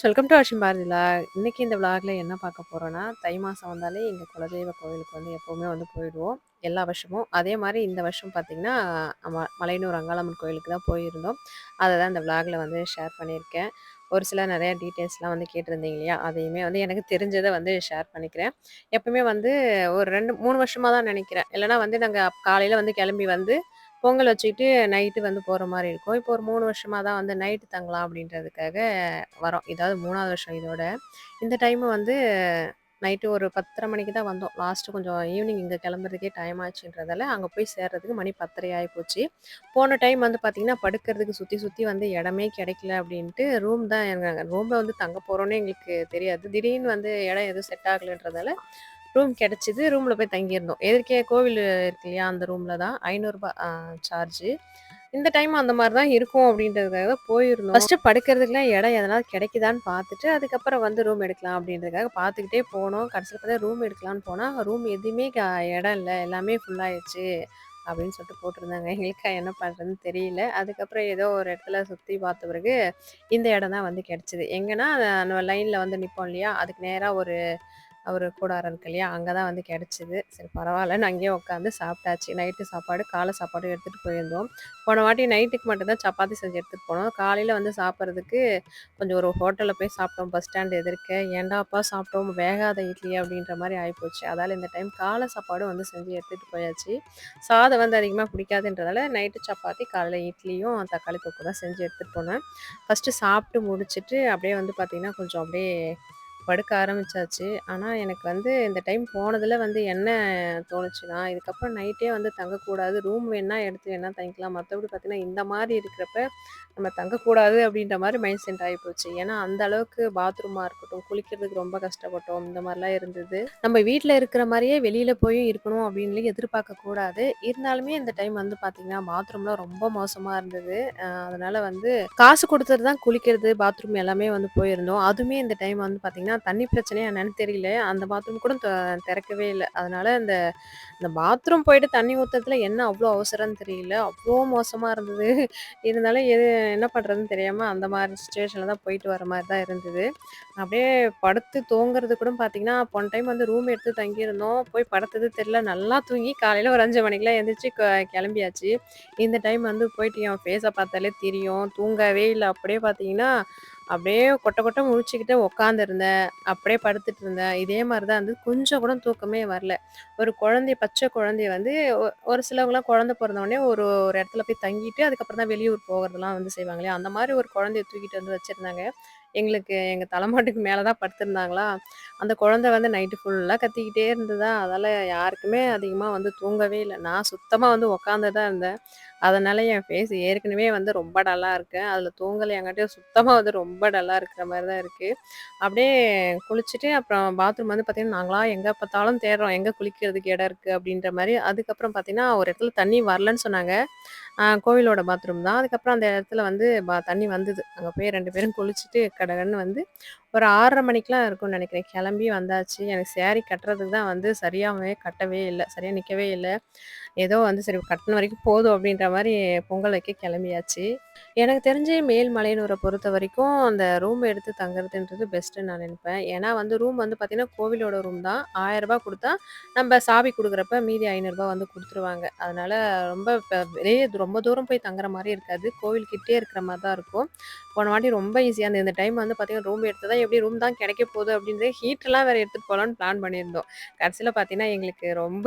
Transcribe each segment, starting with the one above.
Friends welcome to Ashim Bharathi vlog இந்த விலாகில் என்ன பார்க்க போகிறோன்னா தை மாதம் வந்தாலே எங்கள் குலதெய்வ கோவிலுக்கு வந்து எப்போவுமே வந்து போயிடுவோம் எல்லா வருஷமும். அதே மாதிரி இந்த வருஷம் பார்த்திங்கன்னா ம மலையனூர் அங்காளம்மன் கோயிலுக்கு தான் போயிருந்தோம். அதை தான் இந்த விலாகில் வந்து ஷேர் பண்ணியிருக்கேன். ஒரு சில நிறையா டீட்டெயில்ஸ்லாம் வந்து கேட்டிருந்தீங்க இல்லையா? அதையுமே வந்து எனக்கு தெரிஞ்சதை வந்து ஷேர் பண்ணிக்கிறேன். எப்பவுமே வந்து ஒரு ரெண்டு மூணு வருஷமாக தான் நினைக்கிறேன். இல்லைனா வந்து நாங்கள் காலையில் வந்து கிளம்பி வந்து பொங்கல் வச்சுக்கிட்டு நைட்டு வந்து போகிற மாதிரி இருக்கும். இப்போ ஒரு மூணு வருஷமாக தான் வந்து நைட்டு தங்கலாம் அப்படின்றதுக்காக வரோம். இதாவது மூணாவது வருஷம் இதோட. இந்த டைமு வந்து நைட்டு ஒரு பத்தரை மணிக்கு தான் வந்தோம். லாஸ்ட்டு கொஞ்சம் ஈவினிங் இங்கே கிளம்புறதுக்கே டைம் ஆச்சுன்றதால அங்கே போய் சேர்றதுக்கு மணி பத்தரை ஆகி போச்சு போன டைம் வந்து பார்த்திங்கன்னா படுக்கிறதுக்கு சுற்றி சுற்றி வந்து இடமே கிடைக்கல அப்படின்ட்டு ரூம் தான் எங்கள் ரூமில் வந்து தங்க போகிறோன்னே எங்களுக்கு தெரியாது. திடீர்னு வந்து இடம் எதுவும் செட் ஆகலைன்றதால ரூம் கிடச்சிது ரூமில் போய் தங்கியிருந்தோம். எதிர்க்கே கோவில் இருக்கு இல்லையா அந்த ரூமில் தான். ஐநூறுரூபா சார்ஜு இந்த டைம் அந்த மாதிரி தான் இருக்கும் அப்படின்றதுக்காக போயிருந்தோம். ஃபஸ்ட்டு படுக்கிறதுக்குலாம் இடம் எதனா கிடைக்குதான்னு பார்த்துட்டு அதுக்கப்புறம் வந்து ரூம் எடுக்கலாம் அப்படின்றதுக்காக பார்த்துக்கிட்டே போனோம். கடைசியில் பார்த்தா ரூம் எடுக்கலான்னு போனால் ரூம் எதுவுமே இடம் இல்லை. எல்லாமே ஃபுல்லாகிடுச்சு அப்படின்னு சொல்லிட்டு போட்டிருந்தாங்க. எங்களுக்கு என்ன பண்ணுறதுன்னு தெரியல. அதுக்கப்புறம் ஏதோ ஒரு இடத்துல சுற்றி பார்த்த பிறகு இந்த இடம் தான் வந்து கிடச்சிது. எங்கன்னா நம்ம லைனில் வந்து நிற்போம் இல்லையா? அதுக்கு நேராக ஒரு அவர் கூடாரம் இருக்கு இல்லையா? அங்கே தான் வந்து கிடச்சிது. சரி பரவாயில்லன்னு அங்கேயே உட்காந்து சாப்பிட்டாச்சு. நைட்டு சாப்பாடு காலை சாப்பாடு எடுத்துகிட்டு போயிருந்தோம். போன வாட்டி நைட்டுக்கு மட்டும்தான் சப்பாத்தி செஞ்சு எடுத்துகிட்டு போனோம். காலையில் வந்து சாப்பிட்றதுக்கு கொஞ்சம் ஒரு ஹோட்டலில் போய் சாப்பிட்டோம். பஸ் ஸ்டாண்ட் எதிர்க்க. ஏண்டாப்பா சாப்பிட்டோம்? வேகாத இட்லி அப்படின்ற மாதிரி ஆகிப்போச்சு அதால் இந்த டைம் காலை சாப்பாடு வந்து செஞ்சு எடுத்துகிட்டு போயாச்சு. சாதம் வந்து அதிகமாக பிடிக்காதுன்றதால நைட்டு சப்பாத்தி காலையில் இட்லியும் தக்காளி தொக்கு தான் செஞ்சு எடுத்துகிட்டு போனேன். ஃபஸ்ட்டு சாப்பிட்டு முடிச்சுட்டு அப்படியே வந்து பார்த்திங்கன்னா கொஞ்சம் அப்படியே படுக்க ஆரம்பிச்சாச்சு. ஆனால் எனக்கு வந்து இந்த டைம் போனதில் வந்து என்ன தோணுச்சுன்னா, இதுக்கப்புறம் நைட்டே வந்து தங்கக்கூடாது. ரூம் வேணால் எடுத்து வேணால் தங்கிக்கலாம். மற்றபடி பார்த்தீங்கன்னா, இந்த மாதிரி இருக்கிறப்ப நம்ம தங்கக்கூடாது அப்படின்ற மாதிரி மைண்ட் செட் ஆயிப்போச்சு. ஏன்னா, அந்த அளவுக்கு பாத்ரூமாக இருக்கட்டும், குளிக்கிறதுக்கு ரொம்ப கஷ்டப்பட்டோம். இந்த மாதிரிலாம் இருந்தது. நம்ம வீட்டில் இருக்கிற மாதிரியே வெளியில் போயும் இருக்கணும் அப்படின்னு எதிர்பார்க்கக்கூடாது. இருந்தாலுமே இந்த டைம் வந்து பார்த்தீங்கன்னா, பாத்ரூம்லாம் ரொம்ப மோசமாக இருந்தது. அதனால வந்து காசு கொடுத்தது தான் குளிக்கிறது, பாத்ரூம் எல்லாமே வந்து போயிருந்தோம். அதுவுமே இந்த டைம் வந்து பார்த்தீங்கன்னா தண்ணி பிரச்சனையாக என்னன்னு தெரியல. அந்த பாத்ரூம் கூட திறக்கவே இல்லை அதனால இந்த இந்த பாத்ரூம் போயிட்டு தண்ணி ஊற்றுறதுல என்ன அவ்வளோ அவசரம்னு தெரியல. அவ்வளோ மோசமாக இருந்தது. இருந்தாலும் எது என்ன பண்ணுறதுன்னு தெரியாமல் அந்த மாதிரி சுச்சுவேஷனில் தான் போயிட்டு வர மாதிரி தான் இருந்தது. அப்படியே படுத்து தூங்குறது கூட பார்த்தீங்கன்னா, போன டைம் வந்து ரூம் எடுத்து தங்கியிருந்தோம். போய் படுத்தது தெரியல. நல்லா தூங்கி காலையில் ஒரு அஞ்சு மணிக்கெலாம் எழுந்திரிச்சு கிளம்பியாச்சு. இந்த டைம் வந்து போயிட்டு என் ஃபேஸை பார்த்தாலே தெரியும். தூங்கவே இல்லை அப்படியே பார்த்தீங்கன்னா அப்படியே கொட்ட கொட்ட முழிச்சுக்கிட்டே உட்காந்துருந்தேன். அப்படியே படுத்துட்டு இருந்தேன். இதே மாதிரி தான் வந்து கொஞ்சம் கூட தூக்கமே வரல. ஒரு குழந்தைய பச்சை குழந்தைய வந்து ஒரு சிலவங்களாம் குழந்தை பிறந்தவொடனே ஒரு ஒரு இடத்துல போய் தங்கிட்டு, அதுக்கப்புறம் தான் வெளியூர் போகிறதெல்லாம் வந்து செய்வாங்க இல்லையா? அந்த மாதிரி ஒரு குழந்தைய தூக்கிட்டு வந்து வச்சுருந்தாங்க எங்களுக்கு எங்கள் தலைமாட்டுக்கு மேலே தான் படுத்திருந்தாங்களா, அந்த குழந்தை வந்து நைட்டு ஃபுல்லாக கத்திக்கிட்டே இருந்ததா, அதால் யாருக்குமே அதிகமாக வந்து தூங்கவே இல்லை நான் சுத்தமாக வந்து உக்காந்து தான் இருந்தேன். அதனால என் ஃபேஸ் ஏற்கனவே வந்து ரொம்ப டல்லாக இருக்கேன் அதில் தூங்கலை தூங்கலையாங்காட்டியும் சுத்தமாக வந்து ரொம்ப டல்லாக இருக்கிற மாதிரி தான் இருக்குது அப்படியே குளிச்சுட்டு அப்புறம் பாத்ரூம் வந்து பார்த்தீங்கன்னா, நாங்களா எங்கே பார்த்தாலும் தேடுறோம். எங்கே குளிக்கிறதுக்கு இடம் இருக்குது அப்படின்ற மாதிரி அதுக்கப்புறம் பார்த்தீங்கன்னா, ஒரு இடத்துல தண்ணி வரலன்னு சொன்னாங்க. கோவிலோட பாத்ரூம் தான். அதுக்கப்புறம் அந்த இடத்துல வந்து பா தண்ணி வந்தது. அங்கே போய் ரெண்டு பேரும் குளிச்சுட்டு கடகடன்னு வந்து ஒரு ஆறரை மணிக்கெலாம் இருக்கும்னு நினைக்கிறேன் கிளம்பி வந்தாச்சு. எனக்கு சேரீ கட்டுறதுக்கு தான் வந்து சரியாகவே கட்டவே இல்லை சரியாக நிற்கவே இல்லை ஏதோ வந்து சரி கட்டின வரைக்கும் போதும் அப்படின்ற மாதிரி பொங்கல் வைக்க கிளம்பியாச்சு. எனக்கு தெரிஞ்சு பொறுத்த வரைக்கும் அந்த ரூம் எடுத்து தங்குறதுன்றது பெஸ்ட்டுன்னு நான் நினைப்பேன் ஏன்னா வந்து ரூம் வந்து பார்த்தீங்கன்னா, கோவிலோட ரூம் தான். ஆயரரூபா கொடுத்தா நம்ம சாவி கொடுக்குறப்ப மீதி ஐநூறுரூபா வந்து கொடுத்துருவாங்க அதனால் ரொம்ப வெளியே ரொம்ப தூரம் போய் தங்குற மாதிரி இருக்காது. கோவில்கிட்டே இருக்கிற மாதிரி தான் இருக்கும். போன வாட்டி ரொம்ப ஈஸியாக இந்த டைம் வந்து பார்த்தீங்கன்னா, ரூம் எடுத்து தான் தான் எப்படி ரூம் தான் கிடைக்க போகுது அப்படின்னு ஹீட்டர்லாம் வேறு எடுத்துகிட்டு போகலான்னு பிளான் பண்ணியிருந்தோம். கடைசியில் பார்த்தீங்கன்னா, எங்களுக்கு ரொம்ப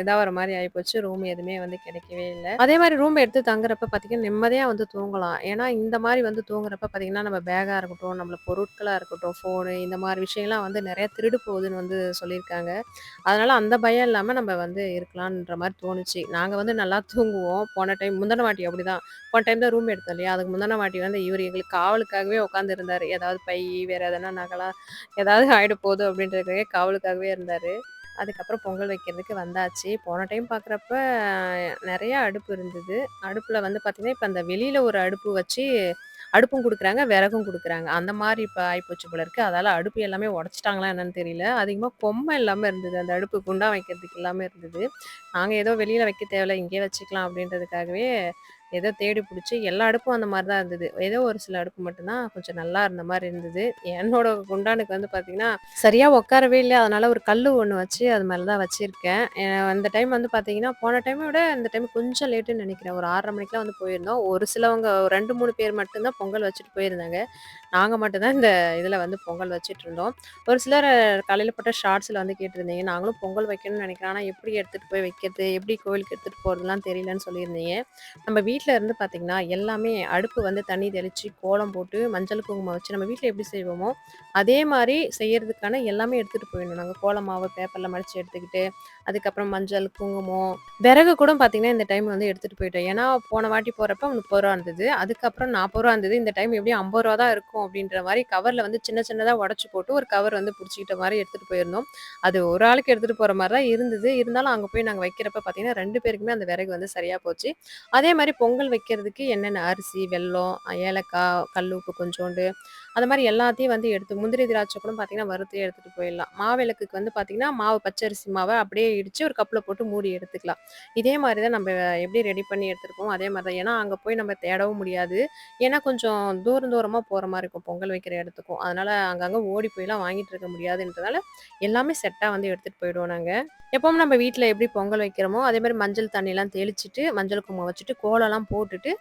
இதாக வர மாதிரி ஆகிப்போச்சு ரூம் எதுவுமே வந்து கிடைக்கவே இல்லை அதே மாதிரி ரூம் எடுத்து தங்குறப்ப பார்த்தீங்கன்னா, நிம்மதியாக வந்து தூங்கலாம். ஏன்னா இந்த மாதிரி வந்து தூங்குறப்ப பார்த்தீங்கன்னா, நம்ம பேகாக இருக்கட்டும், நம்மள பொருட்களாக இருக்கட்டும், ஃபோனு இந்த மாதிரி விஷயம்லாம் வந்து நிறைய திருடு போகுதுன்னு வந்து சொல்லியிருக்காங்க. அதனால அந்த பயம் இல்லாமல் நம்ம வந்து இருக்கலான்ற மாதிரி தோணுச்சு. நாங்கள் வந்து நல்லா தூங்குவோம். போன டைம் முந்தின வாட்டி அப்படி தான் போன டைம் தான் ரூம் எடுத்தோம் இல்லையா? அதுக்கு முந்தின வாட்டி வந்து இவர் எங்களுக்கு காவலுக்காகவே உட்காந்துருந்தார் ஏதாவது பை, வேற எதனா நகைலாம் ஏதாவது ஆயிட போகுது அப்படின்றதுக்காக காவலுக்காகவே இருந்தாரு. அதுக்கப்புறம் பொங்கல் வைக்கிறதுக்கு வந்தாச்சு. போன டைம் பார்க்குறப்ப நிறையா அடுப்பு இருந்தது. அடுப்பில் வந்து பார்த்திங்கன்னா இப்போ அந்த வெளியில் ஒரு அடுப்பு வச்சு அடுப்பும் கொடுக்குறாங்க விறகும் கொடுக்குறாங்க அந்த மாதிரி இப்போ ஆகிப்போச்சு போல இருக்குது அதால் அடுப்பு எல்லாமே உடச்சிட்டாங்களா என்னன்னு தெரியல. அதிகமாக பொம்மை இல்லாமல் இருந்தது. அந்த அடுப்பு குண்டா வைக்கிறதுக்கு எல்லாமே இருந்தது. நாங்கள் ஏதோ வெளியில் வைக்க தேவையில்ல, இங்கேயே வச்சுக்கலாம் அப்படின்றதுக்காகவே ஏதோ தேடி பிடிச்சி எல்லா அடுப்பும் அந்த மாதிரி தான் இருந்தது. ஏதோ ஒரு சில அடுப்பு மட்டும்தான் கொஞ்சம் நல்லா இருந்த மாதிரி இருந்தது. என்னோட குண்டானுக்கு வந்து பார்த்தீங்கன்னா, சரியாக உட்காரவே இல்லை அதனால ஒரு கல் ஒன்று வச்சு அது மாதிரி தான் வச்சுருக்கேன் அந்த டைம் வந்து பார்த்தீங்கன்னா, போன டைமை விட இந்த டைம் கொஞ்சம் லேட்டுன்னு நினைக்கிறேன் ஒரு ஆறரை மணிக்கெல்லாம் வந்து போயிருந்தோம். ஒரு சிலவங்க 2, 3 பேர் மட்டும்தான் பொங்கல் வச்சுட்டு போயிருந்தாங்க. நாங்கள் மட்டும்தான் இந்த இதில் வந்து பொங்கல் வச்சுட்டுருந்தோம். ஒரு சிலர் காலையில் போட்ட ஷார்ட்ஸில் வந்து கேட்டிருந்தீங்க. நாங்களும் பொங்கல் வைக்கணும்னு நினைக்கிறோம் ஆனால் எப்படி எடுத்துகிட்டு போய் வைக்கிறது? எப்படி கோவிலுக்கு எடுத்துகிட்டு போகிறதுலாம் தெரியலன்னு சொல்லியிருந்தீங்க. நம்ம வீட்டில் இருந்து பார்த்தீங்கன்னா, எல்லாமே அடுப்பு வந்து தண்ணி தெளிச்சு, கோலம் போட்டு, மஞ்சள் குங்குமம் வச்சு நம்ம வீட்டில் எப்படி செய்வோமோ, அதே மாதிரி செய்யறதுக்கான எல்லாமே எடுத்துட்டு போயிடணும். நாங்க கோலமாவை மாவு பேப்பர்ல எடுத்துக்கிட்டு, அதுக்கப்புறம் மஞ்சள், குங்குமம், விறகு கூட பார்த்தீங்கன்னா, இந்த டைம் வந்து எடுத்துட்டு போயிட்டோம். ஏன்னா, போன வாட்டி போறப்ப முப்பது ரூபா இருந்தது. அதுக்கப்புறம் நாற்பது ரூபா இருந்தது. இந்த டைம் எப்படியும் ஐம்பது ரூபா தான் இருக்கும் அப்படின்ற மாதிரி கவர்ல வந்து சின்ன சின்னதாக உடச்சி போட்டு, ஒரு கவர் வந்து பிடிச்சிக்கிட்ட மாதிரி எடுத்துட்டு போயிருந்தோம். அது ஒரு ஆளுக்கு எடுத்துட்டு போற மாதிரி தான் இருந்தது. இருந்தாலும் அங்கே போய் நாங்கள் வைக்கிறப்ப பார்த்தீங்கன்னா, ரெண்டு பேருக்குமே அந்த விறகு வந்து சரியா போச்சு. அதே மாதிரி பொங்கல் வைக்கிறதுக்கு என்னென்ன அரிசி, வெல்லம், ஏலக்காய், கல் உப்பு கொஞ்சோண்டு, அது மாதிரி எல்லாத்தையும் வந்து எடுத்து முந்திரி, திராட்சை கூட பார்த்தீங்கன்னா, வறுத்து எடுத்துட்டு போயிடலாம். மாவிளக்குக்கு வந்து பார்த்தீங்கன்னா, மாவு பச்சரிசி மாவை அப்படியே இடிச்சு ஒரு கப்பில் போட்டு மூடி எடுத்துக்கலாம். இதே மாதிரி தான் நம்ம எப்படி ரெடி பண்ணி எடுத்துருக்கோம் அதே மாதிரி தான். ஏன்னா, அங்கே போய் நம்ம தேடவும் முடியாது. ஏன்னா, கொஞ்சம் தூரம் தூரமாக போகிற மாதிரி இருக்கும், பொங்கல் வைக்கிற இடத்துக்கும். அதனால அங்கங்கே ஓடி போயெல்லாம் வாங்கிட்டு இருக்க முடியாதுன்றதால, எல்லாமே செட்டாக வந்து எடுத்துகிட்டு போயிடுவோம் நாங்கள் எப்பவும் நம்ம வீட்டில் எப்படி பொங்கல் வைக்கிறோமோ, அதே மாதிரி மஞ்சள் தண்ணியெல்லாம் தெளிச்சுட்டு, மஞ்சள் குங்குமம் வச்சுட்டு, கோலம்லாம் போட்டுட்டு,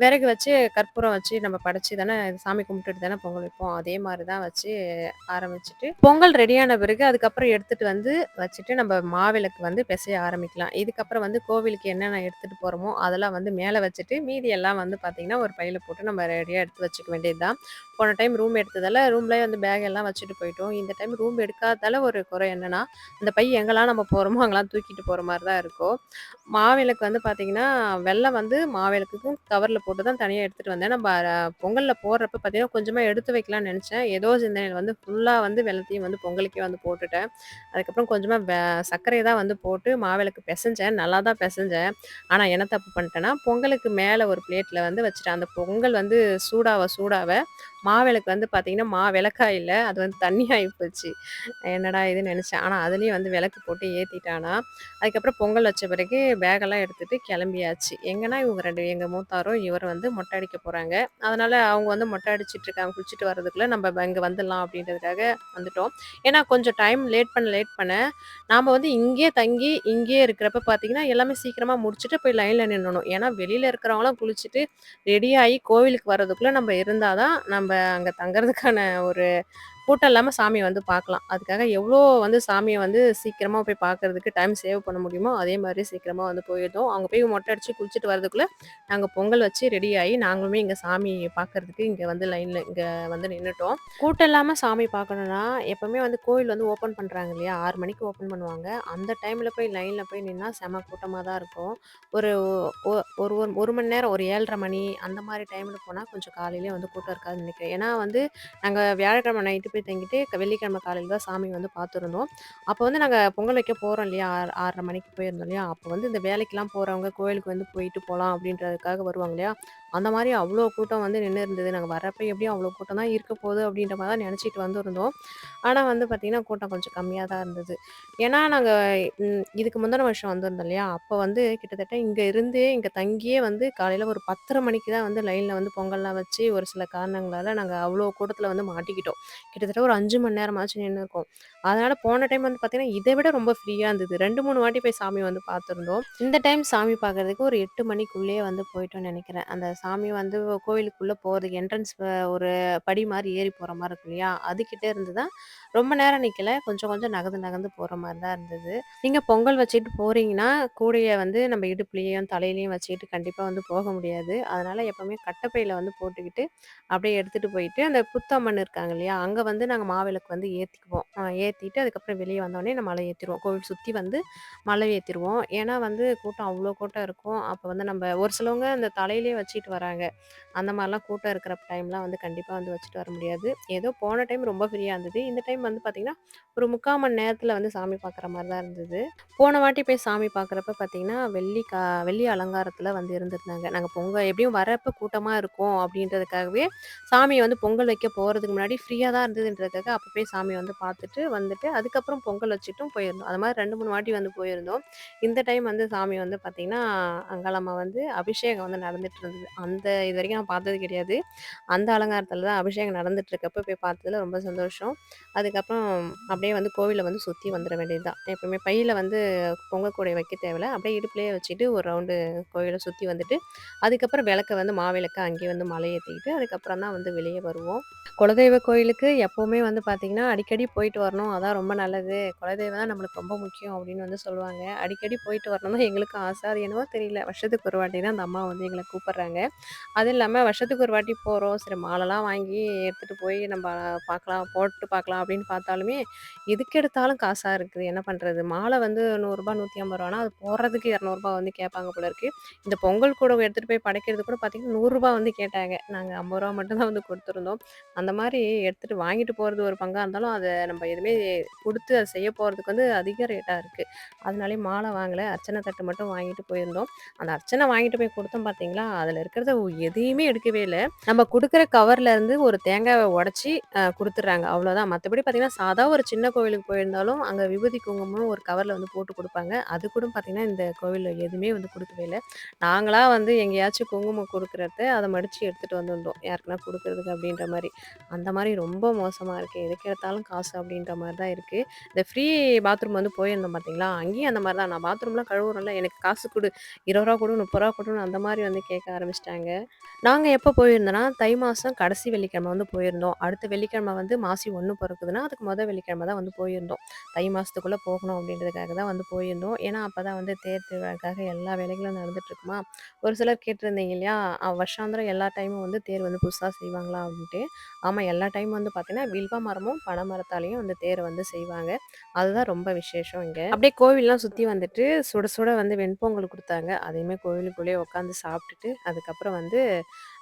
விறகு வச்சு, கற்பூரம் வச்சு நம்ம படைச்சு தானே சாமி கும்பிட்டுட்டு தானே பொங்கல் வைப்போம். அதே மாதிரி தான் வச்சு ஆரம்பிச்சுட்டு, பொங்கல் ரெடியான பிறகு அதுக்கப்புறம் எடுத்துட்டு வந்து வச்சுட்டு, நம்ம மாவிளக்கு வந்து பிசைய ஆரம்பிக்கலாம். இதுக்கப்புறம் வந்து கோவிலுக்கு என்னென்ன எடுத்துட்டு போகிறோமோ அதெல்லாம் வந்து மேலே வச்சுட்டு, மீதி எல்லாம் வந்து பார்த்திங்கன்னா ஒரு பையில போட்டு நம்ம ரெடியாக எடுத்து வச்சுக்க வேண்டியது தான். போன டைம் ரூம் எடுத்ததால் ரூம்லேயே வந்து பேக் எல்லாம் வச்சுட்டு போயிட்டோம். இந்த டைம் ரூம் எடுக்காதால ஒரு குறை என்னென்னா அந்த பை எங்கெல்லாம் நம்ம போகிறோமோ அங்கெல்லாம் தூக்கிட்டு போகிற மாதிரி தான் இருக்கும். மாவிளக்கு வந்து பார்த்திங்கன்னா வெள்ளம் வந்து மாவிளக்குக்கும் கவரில் போட்டு தான் தனியாக எடுத்துகிட்டு வந்தேன். நம்ம பொங்கலில் போடுறப்ப பார்த்தீங்கன்னா, கொஞ்சமாக எடுத்து வைக்கலாம்னு நினச்சேன் ஏதோ சிந்தனையில் வந்து ஃபுல்லாக வந்து வெள்ளத்தையும் வந்து பொங்கலுக்கே வந்து போட்டுட்டேன். அதுக்கப்புறம் கொஞ்சமாக சர்க்கரையை தான் வந்து போட்டு மாவிளக்கு பிசைஞ்சேன் நல்லா தான் பிசைஞ்சேன் ஆனால் என்ன தப்பு பண்ணிட்டேன்னா, பொங்கலுக்கு மேலே ஒரு பிளேட்டில் வந்து வச்சுட்டேன். அந்த பொங்கல் வந்து சூடாவ சூடாவ மாவிளக்கு வந்து பார்த்தீங்கன்னா, மா விளக்கா இல்லை அது வந்து தண்ணி ஆயி போச்சு. என்னடா இதுன்னு நினச்சேன் ஆனால் அதுலேயும் வந்து விளக்கு போட்டு ஏற்றிட்டானா அதுக்கப்புறம் பொங்கல் வச்ச பிறகு பேகெல்லாம் எடுத்துகிட்டு கிளம்பியாச்சு எங்கன்னா இவங்க ரெண்டு எங்கள் மூத்தாரும், இவர் வந்து மொட்டை அடிக்க போகிறாங்க அதனால் அவங்க வந்து மொட்டை அடிச்சிட்டு இருக்காங்க. குளிச்சுட்டு வரதுக்குள்ள நம்ம இங்கே வந்துடலாம் அப்படின்றதுக்காக வந்துட்டோம். ஏன்னா கொஞ்சம் டைம் லேட் பண்ண லேட் பண்ண, நாம் வந்து இங்கேயே தங்கி, இங்கேயே இருக்கிறப்ப பார்த்தீங்கன்னா, எல்லாமே சீக்கிரமாக முடிச்சுட்டு போய் லைனில் நின்னணும். ஏன்னா வெளியில் இருக்கிறவங்களாம் குளிச்சுட்டு, ரெடியாகி கோவிலுக்கு வர்றதுக்குள்ளே நம்ம இருந்தால் தான், நம்ம அங்கே தங்குறதுக்கான ஒரு கூட்டம் இல்லாமல் சாமியை வந்து பார்க்கலாம். அதுக்காக எவ்வளோ வந்து சாமியை வந்து சீக்கிரமாக போய் பார்க்கறதுக்கு டைம் சேவ் பண்ண முடியுமோ, அதே மாதிரி சீக்கிரமாக வந்து போயிடும் அவங்க போய் மொட்டை அடித்து குளிச்சுட்டு வரதுக்குள்ளே நாங்கள் பொங்கல் வச்சு ரெடி ஆகி நாங்களுமே இங்கே சாமி பார்க்கறதுக்கு இங்கே வந்து லைனில் இங்கே வந்து நின்றுட்டோம் கூட்டம் இல்லாமல் சாமி பார்க்கணுன்னா எப்போவுமே வந்து கோயில் வந்து ஓப்பன் பண்ணுறாங்க இல்லையா? ஆறு மணிக்கு ஓப்பன் பண்ணுவாங்க. அந்த டைமில் போய் லைனில் போய் நின்னா செம கூட்டமாக தான் இருக்கும். ஒரு ஒ ஒரு ஒரு மணி நேரம், ஒரு ஏழரை மணி அந்த மாதிரி டைமில் போனால் கொஞ்சம் காலையிலே வந்து கூட்டம் இருக்காதுன்னு நினைக்கிறேன் ஏன்னா வந்து நாங்கள் வியாழக்கிழமை நைட்டு போய் தங்கிட்டு, வெள்ளிக்கிழமை காலையில் தான் சாமி வந்து பார்த்துருந்தோம். அப்போ வந்து நாங்கள் பொங்கல் வைக்க போகிறோம் இல்லையா? ஆறு ஆறரை மணிக்கு போயிருந்தோம் இல்லையா? அப்போ வந்து இந்த வேலைக்கெலாம் போகிறவங்க கோயிலுக்கு வந்து போயிட்டு போகலாம் அப்படின்றதுக்காக வருவாங்க இல்லையா? அந்த மாதிரி அவ்வளோ கூட்டம் வந்து நின்று இருந்தது. நாங்கள் வரப்போ எப்படியும் அவ்வளோ கூட்டம் தான் இருக்க போகுது அப்படின்ற மாதிரி தான் நினச்சிட்டு வந்துருந்தோம் ஆனால் வந்து பார்த்திங்கன்னா கூட்டம் கொஞ்சம் கம்மியாக தான் இருந்தது. ஏன்னா நாங்கள் இதுக்கு முந்தின வருஷம் வந்திருந்தோம் இல்லையா? அப்போ வந்து கிட்டத்தட்ட இங்கே இருந்தே, இங்கே தங்கியே வந்து காலையில் ஒரு பத்தரை மணிக்கு தான் வந்து லைனில் வந்து பொங்கல்லாம் வச்சு, ஒரு சில காரணங்களால் நாங்கள் அவ்வளோ கூட்டத்தில் வந்து மாட்டிக்கிட்டோம். கிட்டத்தட்ட ஒரு அஞ்சு மணி நேரமாச்சும் நின்றுருக்கோம் அதனால் போன டைம் வந்து பார்த்திங்கன்னா இதை விட ரொம்ப ஃப்ரீயாக இருந்தது. 2, 3 வாட்டி போய் சாமி வந்து பார்த்துருந்தோம். இந்த டைம் சாமி பார்க்கறதுக்கு ஒரு எட்டு மணிக்குள்ளேயே வந்து போயிட்டோம்னு நினைக்கிறேன் அந்த சாமி வந்து கோவிலுக்குள்ளே போகிறதுக்கு என்ட்ரன்ஸ் ஒரு படி மாதிரி ஏறி போகிற மாதிரி இருக்கும் இல்லையா? அதுக்கிட்டே இருந்து தான் ரொம்ப நேரம் நிற்கல கொஞ்சம் கொஞ்சம் நகர்ந்து நகர்ந்து போகிற மாதிரி தான் இருந்தது. நீங்கள் பொங்கல் வச்சுட்டு போகிறீங்கன்னா கூடையை வந்து நம்ம இடுப்புலையும் தலையிலையும் வச்சுக்கிட்டு கண்டிப்பாக வந்து போக முடியாது. அதனால் எப்போவுமே கட்டப்பையில் வந்து போட்டுக்கிட்டு, அப்படியே எடுத்துகிட்டு போயிட்டு, அந்த புத்தம்மன் இருக்காங்க இல்லையா? அங்கே வந்து நாங்கள் மாவிளக்கு வந்து ஏற்றிக்குவோம் ஏற்றிட்டு அதுக்கப்புறம் வெளியே வந்தோடனே நம்ம மலை ஏற்றிடுவோம் கோவில் சுற்றி வந்து மலை ஏற்றிடுவோம் ஏன்னா வந்து கூட்டம் அவ்வளோ கூட்டம் இருக்கும். அப்போ வந்து நம்ம ஒரு சிலவங்க அந்த தலையிலேயே வச்சுட்டு வராங்க. அந்த மாதிரிலாம் கூட்டம் இருக்கிற டைம்லாம் வந்து கண்டிப்பாக வந்து வச்சுட்டு வர முடியாது. ஏதோ போன டைம் ரொம்ப ஃப்ரீயாக இருந்தது. இந்த டைம் வந்து பார்த்திங்கன்னா ஒரு 3/4 மணி நேரத்தில் வந்து சாமி பார்க்குற மாதிரி தான் இருந்தது. போன வாட்டி போய் சாமி பார்க்குறப்ப பார்த்தீங்கன்னா, வெள்ளி கா வெள்ளி அலங்காரத்தில் வந்து இருந்திருந்தாங்க. நாங்கள் பொங்கல் எப்படியும் வரப்போ கூட்டமாக இருக்கும் அப்படின்றதுக்காகவே, சாமியை வந்து பொங்கல் வைக்க போகிறதுக்கு முன்னாடி ஃப்ரீயாக தான் இருந்ததுன்றதுக்காக, அப்போ போய் சாமி வந்து பார்த்துட்டு வந்துட்டு, அதுக்கப்புறம் பொங்கல் வச்சுட்டும் போயிருந்தோம். அது மாதிரி ரெண்டு மூணு வாட்டி வந்து போயிருந்தோம். இந்த டைம் வந்து சாமி வந்து பார்த்திங்கன்னா அங்காளம்மா வந்து அபிஷேகம் வந்து நடந்துட்டு இருந்தது. அந்த இது வரைக்கும் நான் பார்த்தது கிடையாது. அந்த அலங்காரத்தில் தான் அபிஷேகம் நடந்துட்டுருக்கப்ப போய் பார்த்ததுல ரொம்ப சந்தோஷம். அதுக்கப்புறம் அப்படியே வந்து கோவில வந்து சுற்றி வந்துட வேண்டியது தான். எப்பவுமே பையில் வந்து பொங்க கூடை வைக்க தேவையில்ல. அப்படியே இடுப்புலேயே வச்சுட்டு ஒரு ரவுண்டு கோவிலை சுற்றி வந்துட்டு, அதுக்கப்புறம் விளக்க வந்து மாவிளக்கை அங்கேயே வந்து மலை அதுக்கப்புறம் தான் வந்து வெளியே வருவோம். குலதெய்வ கோயிலுக்கு எப்போவுமே வந்து பார்த்தீங்கன்னா, அடிக்கடி போயிட்டு வரணும். அதான் ரொம்ப நல்லது. குலதெய்வம் தான் நம்மளுக்கு ரொம்ப முக்கியம் அப்படின்னு வந்து சொல்லுவாங்க. அடிக்கடி போயிட்டு வரணும் தான் எங்களுக்கும் ஆசை. அது என்னவோ தெரியல. வருஷத்துக்கு ஒரு வாட்டி தான் அந்த அம்மா வந்து எங்களை கூப்பிட்றாங்க அதுவும் இல்லாமல் வருஷத்துக்கு ஒரு வாட்டி போகிறோம் சரி மாலைலாம் வாங்கி எடுத்துகிட்டு போய் நம்ம பார்க்கலாம், போட்டு பார்க்கலாம் அப்படின்னு பார்த்தாலுமே, எதுக்கு எடுத்தாலும் காசாக இருக்குது. என்ன பண்ணுறது மாலை வந்து நூறுரூபா நூற்றி ஐம்பது ரூபானா அது போடுறதுக்கு இரநூறுபா வந்து கேட்பாங்க போல இருக்கு. இந்த பொங்கல் கூட எடுத்துகிட்டு போய் படைக்கிறது கூட பார்த்தீங்கன்னா, நூறுரூபா வந்து கேட்டாங்க. நாங்கள் ஐம்பது ரூபா மட்டும் தான் வந்து கொடுத்துருந்தோம் அந்த மாதிரி எடுத்துகிட்டு வாங்கிட்டு போகிறது ஒரு பங்காக இருந்தாலும், அதை நம்ம எதுவுமே கொடுத்து அதை செய்ய போகிறதுக்கு வந்து அதிக ரேட்டாக இருக்குது அதனாலே மாலை வாங்கலை அர்ச்சனை தட்டு மட்டும் வாங்கிட்டு போயிருந்தோம். அந்த அர்ச்சனை வாங்கிட்டு போய் கொடுத்தோம் பார்த்தீங்களா, அதில இருக்கிறத எதையுமே எடுக்கவே இல்லை. நம்ம கொடுக்குற கவர்ல இருந்து ஒரு தேங்காவை உடச்சி கொடுத்துட்றாங்க. அவ்வளோதான். மற்றபடி பார்த்தீங்கன்னா, சாதா ஒரு சின்ன கோவிலுக்கு போயிருந்தாலும், அங்கே விபூதி, குங்குமம் ஒரு கவரில் வந்து போட்டு கொடுப்பாங்க. அது கூட பார்த்தீங்கன்னா, இந்த கோவிலில் எதுவுமே வந்து கொடுக்கவே இல்லை. நாங்களாக வந்து எங்கேயாச்சும் குங்குமம் கொடுக்குறத அதை மடித்து எடுத்துகிட்டு வந்திருந்தோம். யாருக்குன்னா கொடுக்குறதுக்கு அப்படின்ற மாதிரி அந்த மாதிரி ரொம்ப மோசமாக இருக்குது எதுக்கு எடுத்தாலும் காசு அப்படின்ற மாதிரி தான் இருக்குது இந்த ஃப்ரீ பாத்ரூம் வந்து போயிருந்தோம் பார்த்தீங்களா, அங்கேயும் அந்த மாதிரி தான். நான் பாத்ரூம்லாம் கழுவுறோம்ல எனக்கு காசு கொடு. இருபது ரூபா கொடு முப்பது ரூபா கொடுன்னு அந்த மாதிரி வந்து கேட்க ஆரம்பிச்சிட்டாங்க நாங்கள் எப்போ போயிருந்தோன்னா தை மாதம் கடைசி வெள்ளிக்கிழமை வந்து போயிருந்தோம். அடுத்த வெள்ளிக்கிழமை வந்து மாசி ஒன்று பிறக்குதுன்னா அதுக்கு முதல் வெள்ளிக்கிழமை தான் வந்து போயிருந்தோம். தை மாதத்துக்குள்ளே போகணும் அப்படின்றதுக்காக தான் வந்து போயிருந்தோம். ஏன்னா, அப்பதான் வந்து தேர் திருவிழாக்காக எல்லா வேலைகளும் நடந்துட்டுருக்குமா. ஒரு சிலர் கேட்டிருந்தீங்க இல்லையா? வருஷாந்திரம் எல்லா டைமும் வந்து தேர் வந்து புதுசாக செய்வாங்களா அப்படின்ட்டு. ஆமாம் எல்லா டைமும் வந்து பார்த்தீங்கன்னா, வில்வ மரமும், பனை மரத்தாலையும் வந்து தேர் வந்து செய்வாங்க. அதுதான் ரொம்ப விசேஷம் இங்கே அப்படியே கோவில்லாம் சுற்றி வந்துட்டு, சுட சுட வந்து வெண்பொங்கல் கொடுத்தாங்க அதையுமே கோவிலுக்குள்ளேயே உட்காந்து சாப்பிட்டுட்டு, அதுக்கப்புறம் வந்து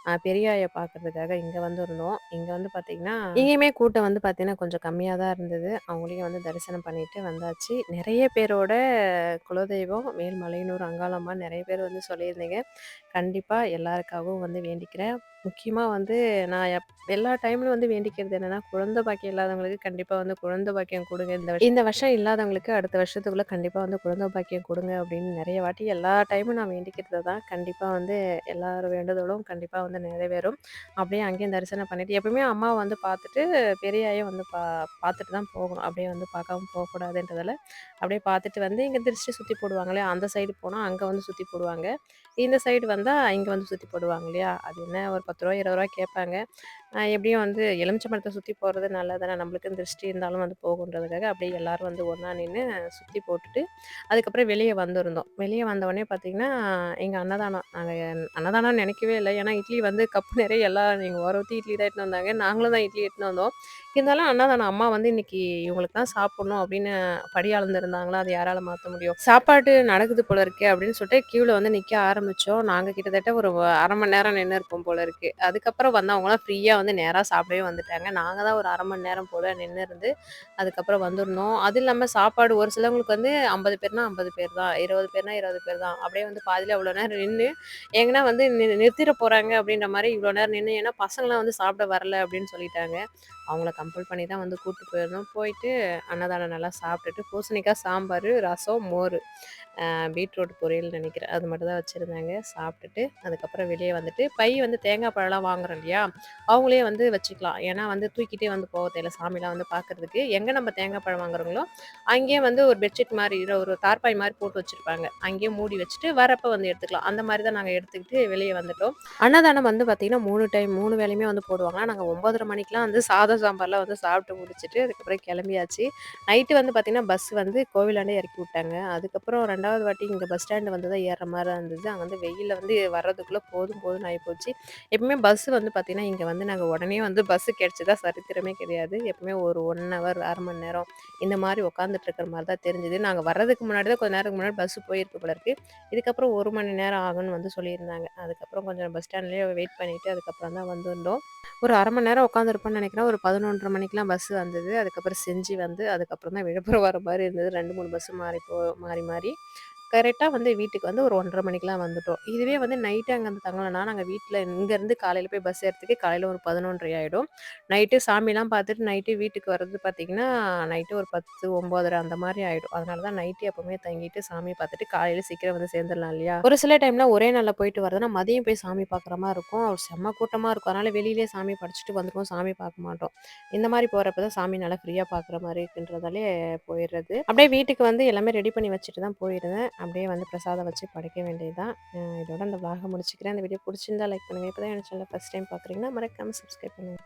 பெரியாயை பெரியாய பார்க்கறதுக்காக இங்கே வந்திருந்தோம். இங்கே வந்து பார்த்தீங்கன்னா, இங்கேயுமே கூட்டம் வந்து பார்த்தீங்கன்னா, கொஞ்சம் கம்மியாக தான் இருந்தது. அவங்களையும் வந்து தரிசனம் பண்ணிட்டு வந்தாச்சு. நிறைய பேரோட குலதெய்வம் மேல்மலையனூர் அங்காளம்மா நிறைய பேர் வந்து சொல்லியிருந்தீங்க. கண்டிப்பாக எல்லாருக்காகவும் வந்து வேண்டிக்கிறேன். முக்கியமா வந்து நான் எப் எல்லா டைம்லயும் வந்து வேண்டிக்கிறது என்னன்னா, குழந்தை பாக்கியம் இல்லாதவங்களுக்கு கண்டிப்பா வந்து குழந்தை பாக்கியம் குடுங்க. இந்த வருஷம் இந்த வருஷம் இல்லாதவங்களுக்கு அடுத்த வருஷத்துக்குள்ள கண்டிப்பா வந்து குழந்தை பாக்கியம் குடுங்க அப்படின்னு நெறைய வாட்டி எல்லா டைமும் நான் வேண்டிக்கிறது தான். கண்டிப்பா வந்து எல்லார் வேண்டுதலும் கண்டிப்பா வந்து நிறைவேறும். அப்படியே அங்கேயும் தரிசனம் பண்ணிட்டு எப்பவுமே அம்மாவ வந்து பார்த்துட்டு, பெரியாய வந்து பா பார்த்துட்டு தான் போகணும். அப்படியே வந்து பார்க்காம போகக்கூடாதுன்றதால, அப்படியே பார்த்துட்டு வந்து இங்க திருஷ்டி சுத்தி போடுவாங்களே அந்த சைடு போனா அங்க வந்து சுத்தி போடுவாங்க. இந்த சைடு வந்தா இங்க வந்து சுத்தி போடுவாங்க இல்லையா? அது என்ன ஒரு பத்து ரூபா இருபது ரூபா கேட்பாங்க. எப்படியும் வந்து எலுமிச்சை மரத்தை சுற்றி போகிறது நல்லது நம்மளுக்கு திருஷ்டி இருந்தாலும் வந்து போகுன்றதுக்காக அப்படியே எல்லாரும் வந்து ஒன்றா நின்று சுற்றி போட்டுட்டு, அதுக்கப்புறம் வெளியே வந்திருந்தோம். வெளியே வந்தவுடனே பார்த்தீங்கன்னா, எங்கள் அன்னதானம் நாங்கள் அன்னதானம்னு நினைக்கவே இல்லை ஏன்னா இட்லி வந்து கப்பு நிறைய எல்லாம் எங்கள் ஓரத்தி இட்லி தான் எடுத்துன்னு வந்தாங்க. நாங்களும் தான் இட்லி எடுத்துன்னு வந்தோம். இருந்தாலும் அன்னதானம் அம்மா வந்து இன்னைக்கு இவங்களுக்கு தான் சாப்பிடணும் அப்படின்னு படி அளந்திருந்தாங்களா, அது யாரால மாற்ற முடியும்? சாப்பாடு நடக்குது போல இருக்கே அப்படின்னு சொல்லிட்டு கியூவில் வந்து நிற்க ஆரம்பித்தோம் நாங்கள் கிட்டத்தட்ட ஒரு அரை மணி நேரம் நின்று இருப்போம் போல இருக்கு. அதுக்கப்புறம் வந்தவங்களாம் ஃப்ரீயாக வந்து நேராக சாப்பிடவே வந்துட்டாங்க. நாங்கள் தான் ஒரு அரை மணி நேரம் போல நின்று இருந்து, அதுக்கப்புறம் வந்துடணும் அது இல்லாமல் சாப்பாடு ஒரு சிலவங்களுக்கு வந்து 50 பேர்னா 50 பேர் தான். 20 பேர்னா 20 பேர் தான். அப்படியே வந்து பாதியில் அவ்வளோ நேரம் நின்று எங்கன்னா வந்து நிறுத்திட போகிறாங்க அப்படின்ற மாதிரி இவ்வளோ நேரம் நின்று ஏன்னா பசங்களாம் வந்து சாப்பிட வரல அப்படின்னு சொல்லிட்டாங்க. அவங்கள கம்பல் பண்ணி தான் வந்து கூப்பிட்டு போயிருந்தோம். போயிட்டு அன்னதானம் நல்லா சாப்பிட்டுட்டு, பூசணிக்காய் சாம்பார் ரசம், மோர் பீட்ரூட் பொரியல் நினைக்கிறேன் அது மட்டும் தான் வச்சுருந்தாங்க சாப்பிட்டுட்டு, அதுக்கப்புறம் வெளியே வந்துட்டு, பை வந்து தேங்காய் பழம்லாம் வாங்குறோம் இல்லையா? அவங்களே வந்து வச்சுக்கலாம். ஏன்னா வந்து தூக்கிட்டே வந்து போக தேவையில்ல. சாமிலாம் வந்து பார்க்கறதுக்கு. எங்கே நம்ம தேங்காய் பழம் வாங்குறோங்களோ, அங்கேயே வந்து ஒரு பெட்ஷீட் மாதிரி ஒரு தார்ப்பாய் மாதிரி போட்டு வச்சுருப்பாங்க அங்கேயே மூடி வச்சுட்டு, வரப்போ வந்து எடுத்துக்கலாம். அந்த மாதிரி தான் நாங்கள் எடுத்துக்கிட்டு வெளியே வந்துட்டோம். அன்னதானம் வந்து பார்த்தீங்கன்னா, மூணு டைம் மூணு வேலையுமே வந்து போடுவாங்க. நாங்கள் ஒம்பதரை மணிக்கெலாம் வந்து சாதம், சாம்பார்லாம் வந்து சாப்பிட்டு முடிச்சுட்டு, அதுக்கப்புறம் கிளம்பியாச்சு. நைட்டு வந்து பார்த்தீங்கன்னா, பஸ் வந்து கோவிலாண்டே இறக்கி விட்டாங்க. அதுக்கப்புறம் ரெண்டாவது வாட்டி இங்கே பஸ் ஸ்டாண்டு வந்து தான் ஏற மாதிரி இருந்தது. அங்கே வந்து வெயிலில் வந்து வர்றதுக்குள்ளே போதும் போதும் ஆகி போச்சு எப்பவுமே பஸ் வந்து பார்த்தீங்கன்னா, இங்கே வந்து நாங்கள் நாங்கள் உடனே வந்து பஸ்ஸு கிடச்சதா சரித்திரமே கிடையாது. எப்பவுமே ஒரு ஒன் ஹவர் அரை மணி நேரம் இந்த மாதிரி உட்காந்துட்டு இருக்கிற மாதிரி தான் தெரிஞ்சுது. நாங்கள் வர்றதுக்கு முன்னாடி தான் கொஞ்ச நேரத்துக்கு முன்னாடி பஸ்ஸு போயிருக்கு போல இருக்கு. இதுக்கப்புறம் ஒரு மணி நேரம் ஆகும்னு வந்து சொல்லியிருந்தாங்க. அதுக்கப்புறம் கொஞ்சம் பஸ் ஸ்டாண்ட்லேயே வெயிட் பண்ணிவிட்டு அதுக்கப்புறம் தான் வந்திருந்தோம். ஒரு அரை மணி நேரம் உட்காந்துருப்போம்னு நினைக்கிறேன். ஒரு பதினொன்றரை மணிக்கெலாம் பஸ்ஸு வந்தது. அதுக்கப்புறம் செஞ்சு வந்து அதுக்கப்புறம் தான் விழுப்புரம் வர மாதிரி இருந்தது. ரெண்டு மூணு பஸ்ஸு மாறி போ மாறி மாறி. கரெக்டாக வந்து வீட்டுக்கு வந்து ஒரு ஒன்றரை மணிக்கெலாம் வந்துட்டோம். இதுவே வந்து நைட்டு அங்கே வந்து தங்கலைன்னா நாங்கள் வீட்டில் இங்கேருந்து காலையில் போய் பஸ் ஏறதுக்கு காலையில் ஒரு பதினொன்றரை ஆகிடும் நைட்டு சாமிலாம் பார்த்துட்டு நைட்டு வீட்டுக்கு வர்றது பார்த்திங்கன்னா நைட்டு ஒரு பத்து ஒம்போதரை அந்த மாதிரி ஆகிடும் அதனால தான் நைட்டு எப்போவுமே தங்கிட்டு சாமி பார்த்துட்டு காலையில் சீக்கிரம் வந்து சேர்ந்துடலாம் இல்லையா? ஒரு சில டைமில் ஒரே நாளில் போயிட்டு வரதுனா மதியம் போய் சாமி பார்க்குற மாதிரி இருக்கும். ஒரு செம்ம கூட்டமாக இருக்கும். அதனால் வெளியிலே சாமி படிச்சுட்டு வந்துருவோம். சாமி பார்க்க மாட்டோம். இந்த மாதிரி போகிறப்ப தான் சாமி நல்லா ஃப்ரீயாக பார்க்குற மாதிரி இருக்குன்றதாலே போயிடுறது. அப்படியே வீட்டுக்கு வந்து எல்லாமே ரெடி பண்ணி வச்சுட்டு தான் போயிருந்தேன். அப்படியே வந்து பிரசாதம் வச்சு படைக்க வேண்டியது தான் இதோட அந்த விலாக முடிச்சுக்கிறேன். அந்த வீடியோ பிடிச்சிருந்தா லைக் பண்ணுங்கள் இப்போ தான் எனக்கு சேனல் ஃபஸ்ட் டைம் பார்க்குறீங்கன்னா மறக்காமல் சப்ஸ்கிரைப் பண்ணுங்கள்